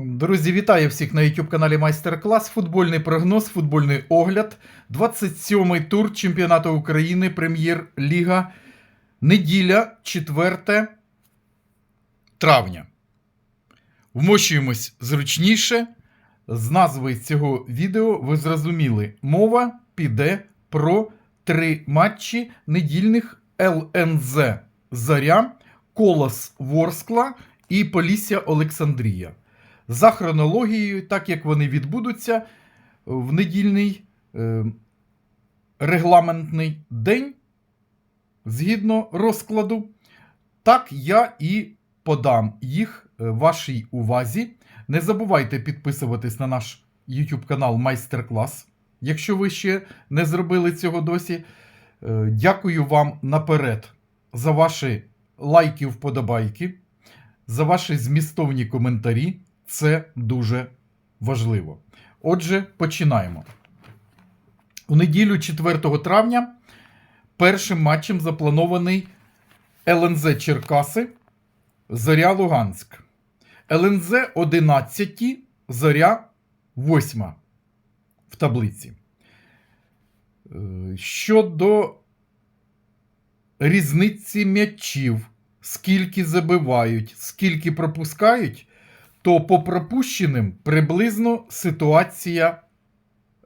Друзі, вітаю всіх на YouTube каналі Майстер-клас. Футбольний прогноз, футбольний огляд. 27-й тур чемпіонату України, Прем'єр-ліга. Неділя, 4 травня. Вмощуємось зручніше. З назви цього відео ви зрозуміли, мова піде про три матчі недільних ЛНЗ Заря, Колос Ворскла і Полісся Олександрія. За хронологією, так як вони відбудуться в недільний е, регламентний день, згідно розкладу, так я і подам їх е, вашій увазі. Не забувайте підписуватись на наш YouTube канал Майстер-клас, якщо ви ще не зробили цього досі. Е, Дякую вам наперед за ваші лайки, вподобайки, за ваші змістовні коментарі. Це дуже важливо. Отже, починаємо. У неділю 4 травня першим матчем запланований ЛНЗ Черкаси, Зоря Луганськ. ЛНЗ 11, Зоря 8 в таблиці. Е, Щодо різниці м'ячів, скільки забивають, скільки пропускають, то по пропущеним приблизно ситуація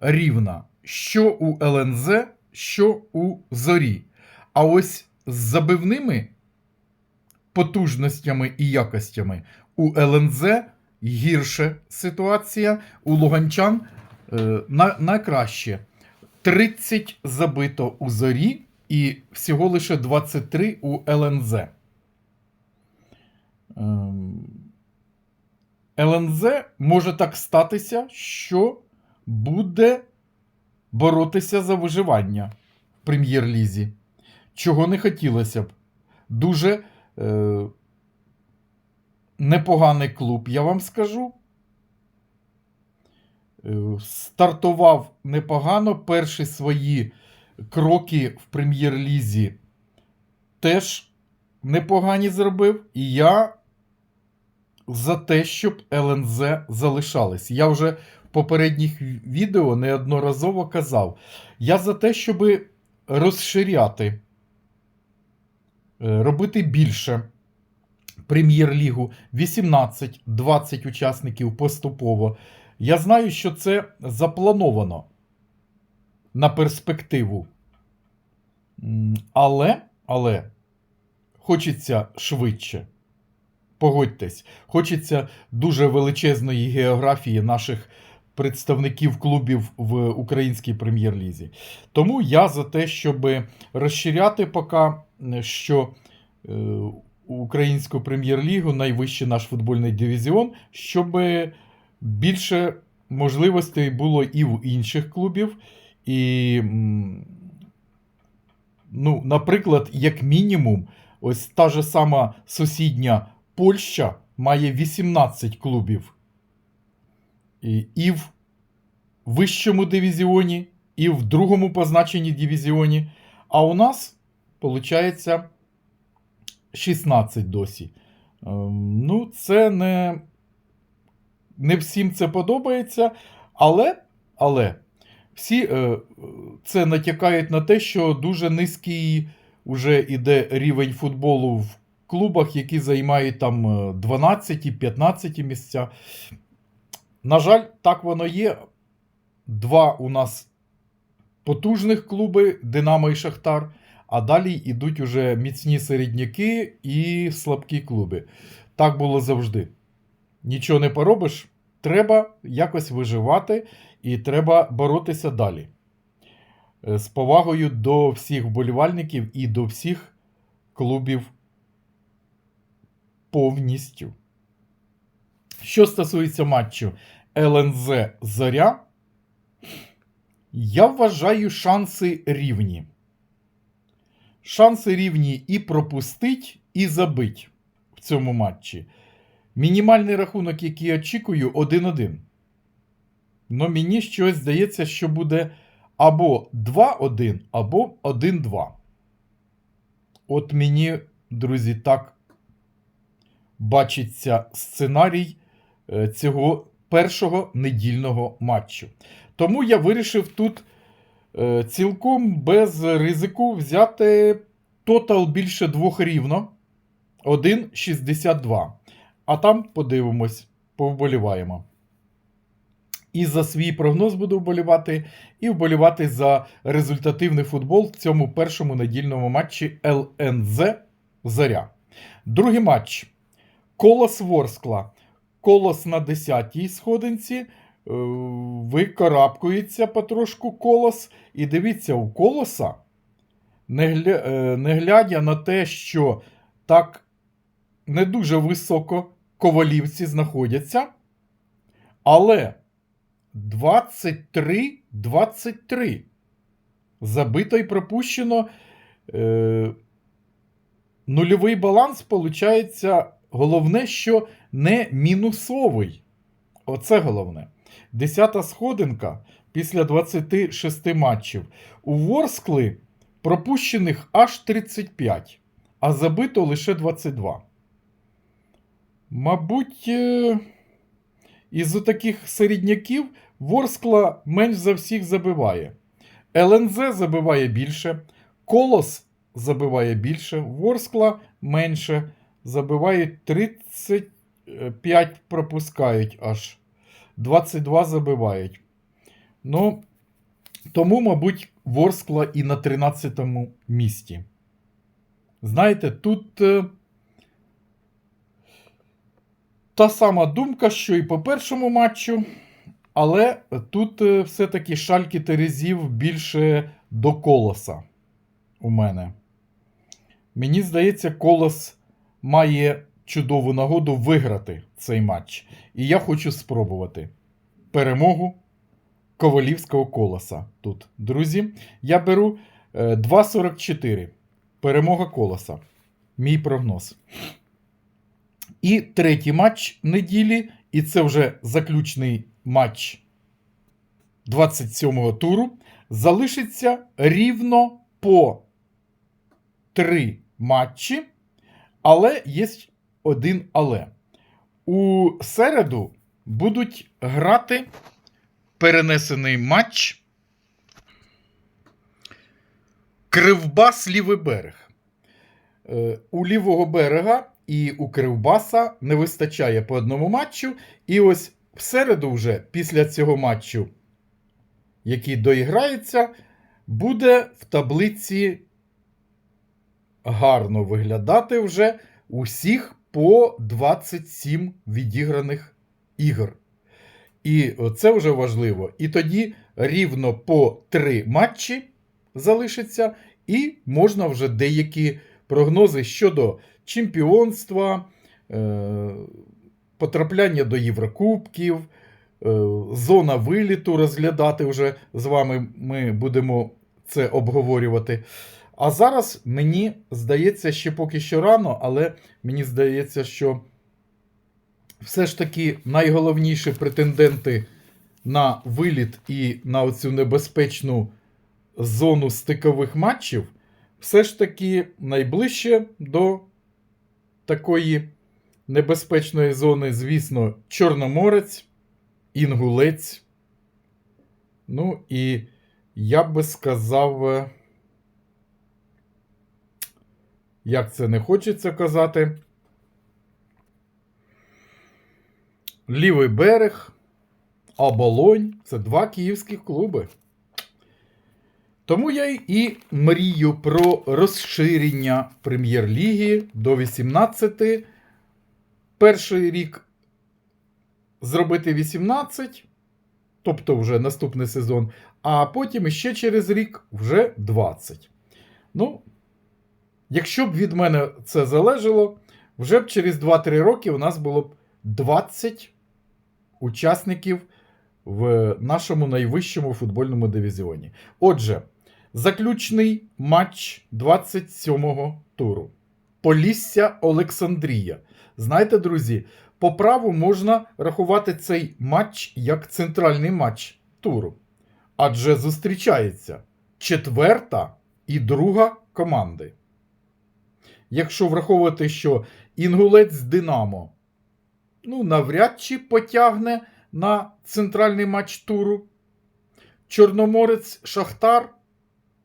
рівна. Що у ЛНЗ, що у Зорі. А ось з забивними потужностями і якостями у ЛНЗ гірша ситуація, у Луганчан е, на, найкраще. 30 забито у зорі і всього лише 23 у ЛНЗ. ЛНЗ може так статися, що буде боротися за виживання в прем'єр-лізі. Чого не хотілося б. Дуже е, непоганий клуб, я вам скажу. Е, Стартував непогано. Перші свої кроки в прем'єр-лізі теж непогані зробив. І я за те, щоб ЛНЗ залишались. Я вже в попередніх відео неодноразово казав. Я за те, щоб розширяти, е, робити більше прем'єр-лігу 18-20 учасників поступово. Я знаю, що це заплановано на перспективу. Але, але хочеться швидше. Погодьтесь, хочеться дуже величезної географії наших представників клубів в українській прем'єр-лізі. Тому я за те, щоб розширяти поки що е, українську прем'єр-лігу, найвищий наш футбольний дивізіон, щоб більше можливостей було і в інших клубів. І, ну, наприклад, як мінімум, ось та ж сама сусідня Польща має 18 клубів. І, в вищому дивізіоні, і в другому позначенні дивізіоні. А у нас, виходить, 16 досі. Ем, Ну, це не, не всім це подобається, але, але всі е, це натякають на те, що дуже низький вже іде рівень футболу в клубах, які займають там 12-15 місця. На жаль, так воно є. Два у нас потужних клуби Динамо і Шахтар, а далі йдуть уже міцні середняки і слабкі клуби. Так було завжди. Нічого не поробиш, треба якось виживати і треба боротися далі. Е, З повагою до всіх вболівальників і до всіх клубів повністю. Що стосується матчу ЛНЗ Зоря, я вважаю шанси рівні. Шанси рівні і пропустить, і забить в цьому матчі. Мінімальний рахунок, який я очікую, 1-1. Но мені щось здається, що буде або 2-1, або 1-2. От мені, друзі, так бачиться сценарій е, цього першого недільного матчу. Тому я вирішив тут е, цілком без ризику взяти тотал більше двох рівно 1,62. А там подивимось, повболіваємо. І за свій прогноз буду вболівати, і вболівати за результативний футбол в цьому першому недільному матчі ЛНЗ Заря. Другий матч. Колос Ворскла. Колос на 10-й сходинці. е, Викарабкується потрошку колос. І дивіться, у колоса, не, гля... е, не глядя на те, що так не дуже високо ковалівці знаходяться. Але 23-23. Забито і пропущено. Е, нульовий баланс, виходить, головне, що не мінусовий. Оце головне. Десята сходинка після 26 матчів. У Ворскли пропущених аж 35, а забито лише 22. Мабуть, е, із таких середняків Ворскла менш за всіх забиває. ЛНЗ забиває більше, Колос забиває більше, Ворскла менше. Забивають 35 пропускають аж. 22 забивають. Ну, тому, мабуть, Ворскла і на 13-му місці. Знаєте, тут е, та сама думка, що і по першому матчу, але тут е, все-таки шальки Терезів більше до колоса у мене. Мені здається, колос має чудову нагоду виграти цей матч. І я хочу спробувати перемогу Ковалівського колоса тут. Друзі, я беру е, 2,44. Перемога колоса. Мій прогноз. І третій матч неділі, і це вже заключний матч 27-го туру. Залишиться рівно по три матчі, але є один але. У середу будуть грати перенесений матч Кривбас лівий берег. Е, У лівого берега і у Кривбаса не вистачає по одному матчу. І ось в середу, вже після цього матчу, який доіграється, буде в таблиці гарно виглядати вже усіх по 27 відіграних ігор. І це вже важливо. І тоді рівно по 3 матчі залишиться, і можна вже деякі прогнози щодо чемпіонства, е, потрапляння до Єврокубків, е, зона виліту розглядати вже з вами. Ми будемо це обговорювати. А зараз мені здається, ще поки що рано, але мені здається, що все ж таки найголовніші претенденти на виліт і на оцю небезпечну зону стикових матчів, все ж таки найближче до такої небезпечної зони, звісно, Чорноморець, Інгулець. Ну і я би сказав. е, Як це не хочеться казати. Лівий берег, Оболонь це два київські клуби. Тому я і мрію про розширення прем'єр-ліги до 18. Перший рік зробити 18, тобто вже наступний сезон, а потім ще через рік вже 20. Ну, Якщо б від мене це залежало, вже б через 2-3 роки у нас було б 20 учасників в нашому найвищому футбольному дивізіоні. Отже, заключний матч 27-го туру. Полісся Олександрія. Знаєте, друзі, по праву можна рахувати цей матч як центральний матч туру. Адже зустрічається четверта і друга команди. Якщо враховувати, що Інгулець Динамо ну, навряд чи потягне на центральний матч туру. Чорноморець Шахтар.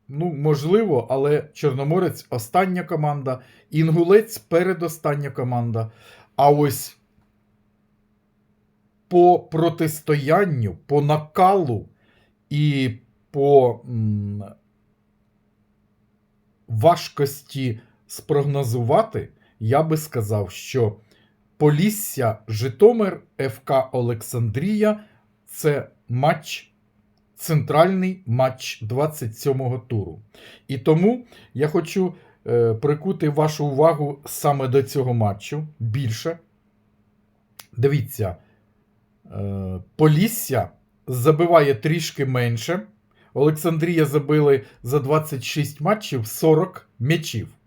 Ну, можливо, але Чорноморець остання команда, Інгулець передостання команда. А ось по протистоянню, по накалу і по м, важкості спрогнозувати, я би сказав, що Полісся Житомир ФК Олександрія це матч, центральний матч 27-го туру. І тому я хочу е, прикути вашу увагу саме до цього матчу більше. Дивіться, е, Полісся забиває трішки менше. Олександрія забили за 26 матчів 40 м'ячів.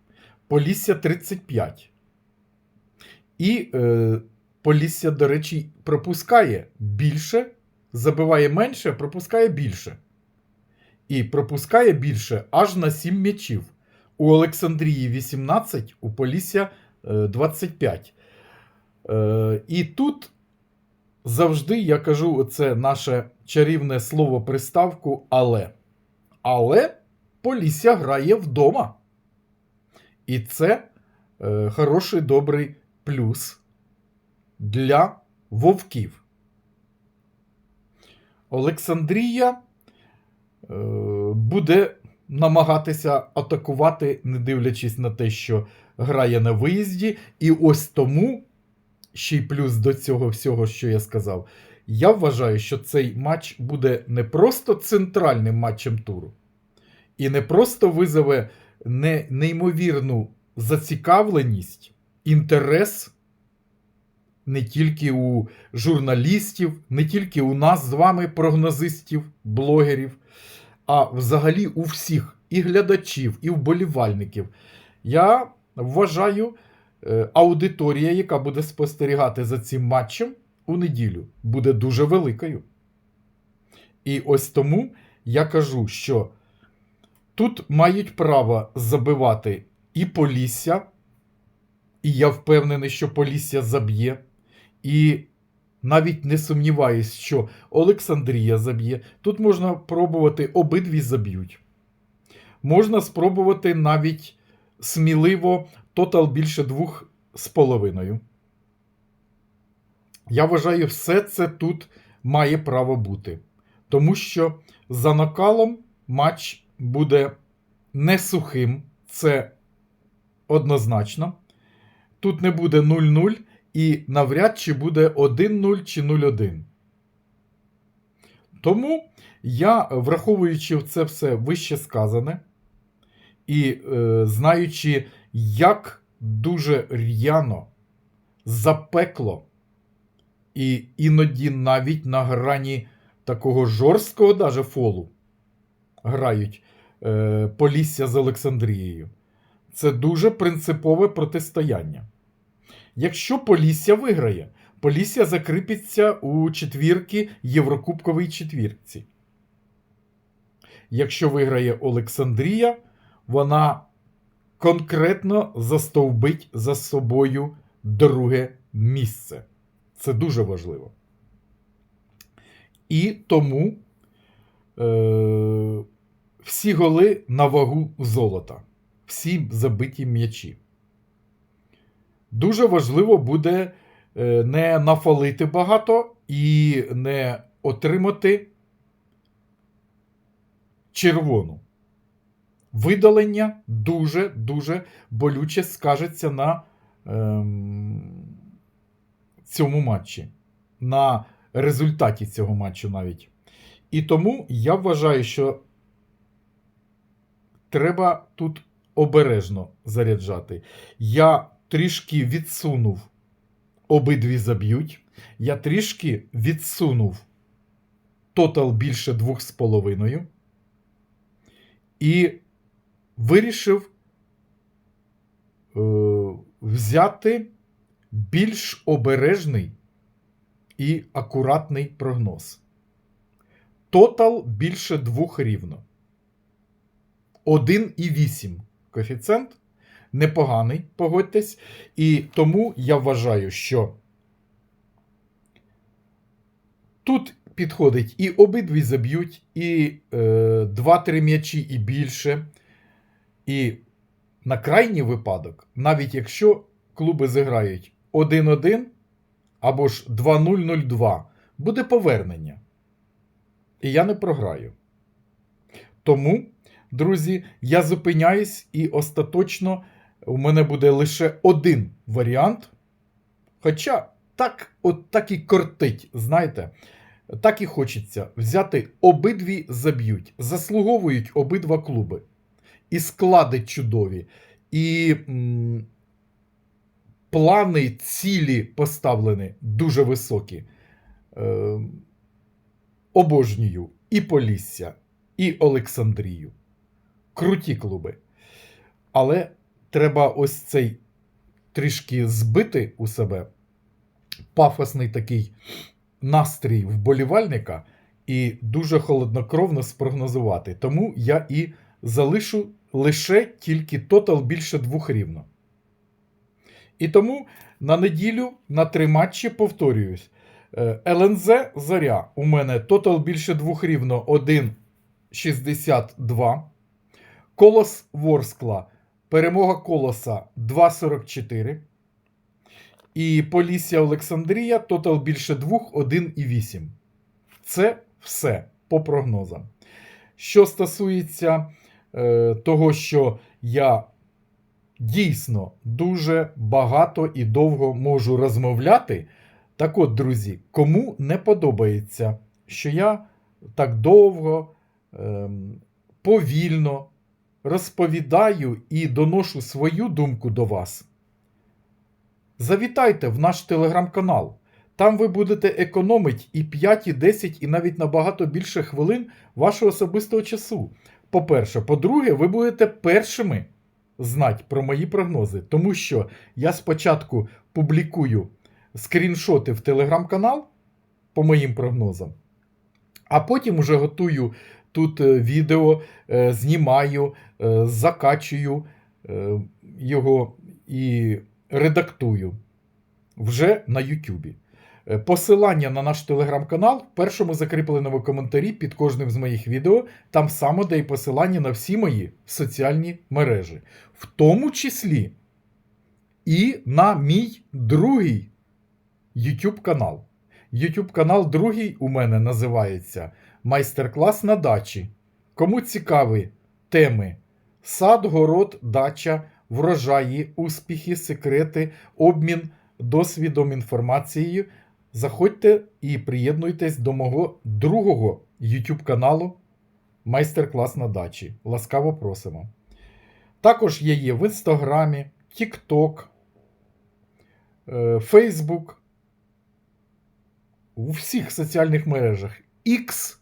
Полісся 35. І е, Полісся, до речі, пропускає більше, забиває менше, пропускає більше. І пропускає більше аж на 7 м'ячів. У Олександрії 18, у Полісся е, 25. Е, і тут завжди я кажу це наше чарівне слово приставку але. Але Полісся грає вдома. І це е, хороший добрий плюс для вовків. Олександрія е, буде намагатися атакувати, не дивлячись на те, що грає на виїзді. І ось тому, ще й плюс до цього всього, що я сказав, я вважаю, що цей матч буде не просто центральним матчем туру, і не просто визове не, неймовірну зацікавленість, інтерес не тільки у журналістів, не тільки у нас з вами, прогнозистів, блогерів, а взагалі у всіх і глядачів, і вболівальників. Я вважаю, е, аудиторія, яка буде спостерігати за цим матчем у неділю, буде дуже великою. І ось тому я кажу, що тут мають право забивати і Полісся, і я впевнений, що Полісся заб'є. І навіть не сумніваюсь, що Олександрія заб'є. Тут можна пробувати обидві заб'ють. Можна спробувати навіть сміливо тотал більше двох з половиною. Я вважаю, все це тут має право бути. Тому що за накалом матч буде не сухим, це однозначно. Тут не буде 0-0 і навряд чи буде 1-0 чи 0-1. Тому я, враховуючи це все вище сказане, і е, знаючи, як дуже р'яно запекло, і іноді навіть на грані такого жорсткого даже фолу грають Полісся з Олександрією. Це дуже принципове протистояння. Якщо Полісся виграє, Полісся закріпиться у четвірки Єврокубковій четвірці. Якщо виграє Олександрія, вона конкретно застовбить за собою друге місце. Це дуже важливо. І тому е- всі голи на вагу золота, всі забиті м'ячі. Дуже важливо буде е, не нафалити багато і не отримати червону. Видалення дуже-дуже болюче скажеться на ем, цьому матчі, на результаті цього матчу навіть. І тому я вважаю, що треба тут обережно заряджати. Я трішки відсунув обидві заб'ють. Я трішки відсунув тотал більше 2,5. І вирішив е, взяти більш обережний і акуратний прогноз. Тотал більше двох рівно. 1,8 коефіцієнт непоганий, погодьтесь. І тому я вважаю, що Тут підходить і обидві заб'ють, і е, 2-3 м'ячі і більше. І на крайній випадок, навіть якщо клуби зіграють 1-1 або ж 2-0-0-2, буде повернення. І я не програю. Тому, друзі, я зупиняюсь і остаточно у мене буде лише один варіант. Хоча так, от так і кортить, знаєте, так і хочеться взяти обидві заб'ють, заслуговують обидва клуби. І склади чудові, і м, плани, цілі поставлені дуже високі. Е, обожнюю і Полісся, і Олександрію. Круті клуби. Але треба ось цей трішки збити у себе пафосний такий настрій вболівальника і дуже холоднокровно спрогнозувати. Тому я і залишу лише тільки тотал більше двох рівно. І тому на неділю на три матчі повторююсь. Е, ЛНЗ Заря у мене тотал більше двох рівно 1,62. Колос Ворскла. Перемога Колоса 2,44. І Полісся Олександрія тотал більше 2, 1,8. Це все по прогнозам. Що стосується е, того, що я дійсно дуже багато і довго можу розмовляти. Так от, друзі, кому не подобається, що я так довго, ем, повільно розповідаю і доношу свою думку до вас, завітайте в наш телеграм-канал. Там ви будете економити і 5, і 10, і навіть набагато більше хвилин вашого особистого часу. По-перше, по-друге, ви будете першими знати про мої прогнози, тому що я спочатку публікую скріншоти в телеграм-канал по моїм прогнозам, а потім уже готую тут е, відео, е, знімаю, е, закачую його і редактую вже на Ютубі. Посилання на наш телеграм-канал в першому закріпленому коментарі під кожним з моїх відео. Там само де і посилання на всі мої соціальні мережі, в тому числі і на мій другий YouTube канал. YouTube канал другий у мене називається Майстер-клас на дачі. Кому цікаві теми сад, город, дача, врожаї, успіхи, секрети, обмін досвідом інформацією. Заходьте і приєднуйтесь до мого другого YouTube каналу Майстер-клас на дачі. Ласкаво просимо. Також я є в Інстаграмі, TikTok, е, Facebook, у всіх соціальних мережах X,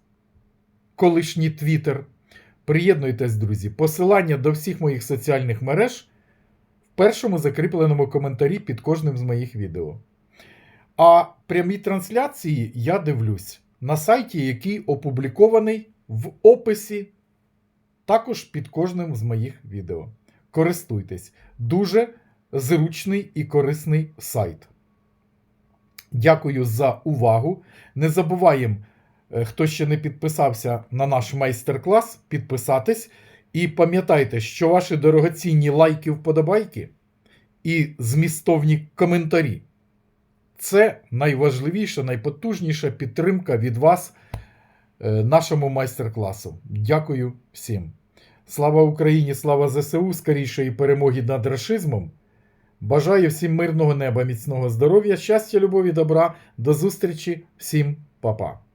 колишній Twitter. Приєднуйтесь, друзі. Посилання до всіх моїх соціальних мереж в першому закріпленому коментарі під кожним з моїх відео. А прямі трансляції я дивлюсь на сайті, який опублікований в описі, також під кожним з моїх відео. Користуйтесь. Дуже зручний і корисний сайт. Дякую за увагу. Не забуваємо, хто ще не підписався на наш майстер-клас, підписатись. І пам'ятайте, що ваші дорогоцінні лайки, вподобайки і змістовні коментарі це найважливіша, найпотужніша підтримка від вас е, нашому майстер-класу. Дякую всім. Слава Україні, слава ЗСУ, скорішої перемоги над рашизмом. Бажаю всім мирного неба, міцного здоров'я, щастя, любові, добра. До зустрічі, всім па-па.